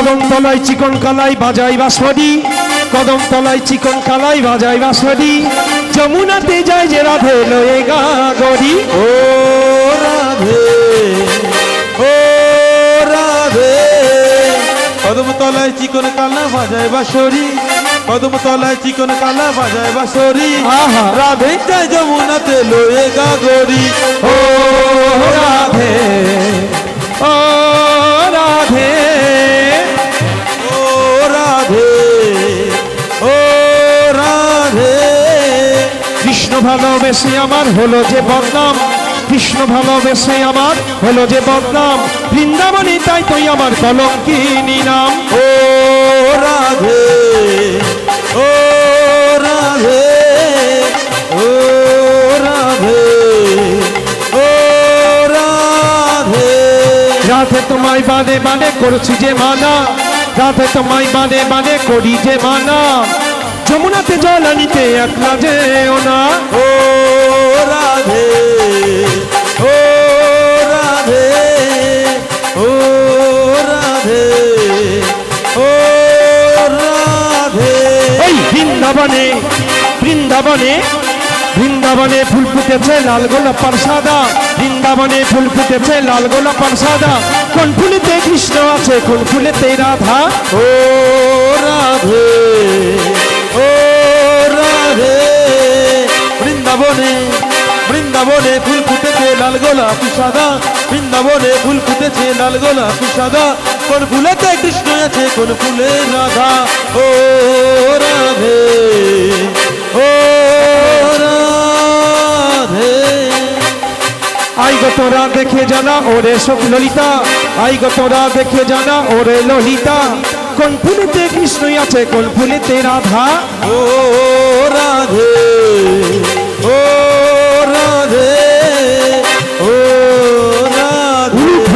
কদম তলায় চিকন কালাই বাজাই বাঁশবাড়ি। কদম তলায় চিকন কালাই বাজাই বাঁশবাড়ি। যমুনাতে যায় যে রাধে লয়ে গা গড়ি। ও রাধে ও রাধে। কদম তলায় চিকন কালা বাজায় বাঁশরি কদম তলায় চিকন কালা বাজায় বাঁশরি আহা। রাধে যায় যমুনাতে লয়ে গাগরি ও ভালোবেসে আমার হলো যে বদনাম। কৃষ্ণ ভালোবেসে আমার হলো যে বদনাম। বৃন্দাবনী তাই তুই আমার কলঙ্কিনী নাম। ও রাধে ও রাধে ও রাধে ও রাধে। রাধে তোমায় বাদে বাদে করছি যে মানা। রাধে তোমায় বাদে বাদে করি যে মানা। যমুনাতে জল আনিতে একলা যেও না। ও রাধে ও রাধে ও রাধে ও রাধে। ওই বৃন্দাবনে বৃন্দাবনে বৃন্দাবনে ফুল ফুটেছে লাল গোলাপার সাদা। বৃন্দাবনে ফুল ফুটেছে লাল গোলাপার সাদা। কোন ফুলেতে কৃষ্ণ আছে কোন ফুলেতে রাধা? ও রাধে। বৃন্দাবনে ফুল ফুটেছে লাল গোলাপি, সাদা। বৃন্দাবনে ফুল ফুটেছে লাল গোলাপি, সাদা। কোন ফুলেতে কৃষ্ণ আছে, কোন ফুলে রাধা? ও রাধে ও রাধে। আই গো তোরা দেখে জানা, ওরে শোক ললিতা। আই গো তোরা দেখে জানা, ওরে ললিতা। কোন ফুলেতে কৃষ্ণই আছে, কোন ফুলেতে রাধা? ও রাধে।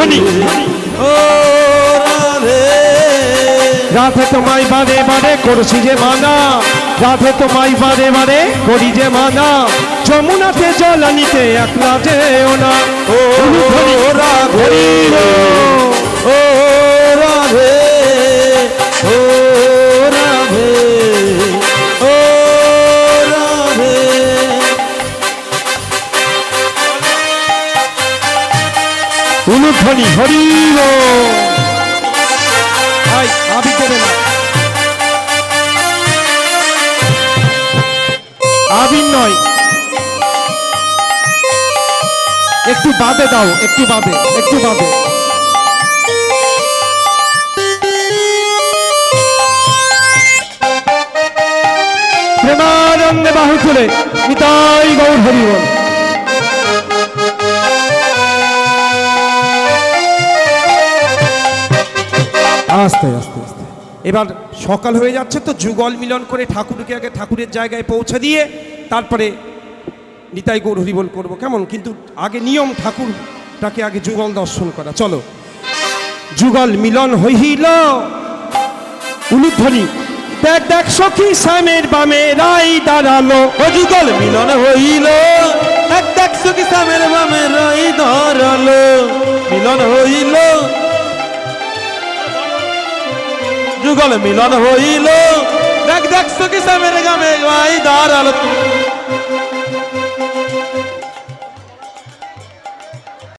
ধ্বনি। রাধে তোমায় বারে বারে করছি যে মানা রাধে তোমায় বারে বারে করি যে মানা যমুনাতে জল আনিতে একলা যেও না। ও উলুধ্বনি, হরি আবির নয়। একটু বাদে দাও, একটু বাদে একটু বাদে। প্রেমানন্দে বাহু তুলে নিতাই গৌর হরি আস্তে আস্তে আস্তে। এবার সকাল হয়ে যাচ্ছে তো যুগল মিলন করে ঠাকুরকে আগে ঠাকুরের জায়গায় পৌঁছে দিয়ে তারপরে নিতাই গৌর হরিবল করব। কেমন? কিন্তু আগে নিয়ম ঠাকুরটাকে আগে যুগল দর্শন করা। চলো। যুগল মিলন হইল। উলুধ্বনি, দেখ দেখ, সখী শ্যামের বামে রাই দাঁড়াল। ও যুগল মিলন হইল। এক দেখ, সুখী সামের বামে রাই ধরালো মিলন হইল। যুগল মিলন হইল। দেখ দেখ সুখী মেরে গামে রাই ধরালো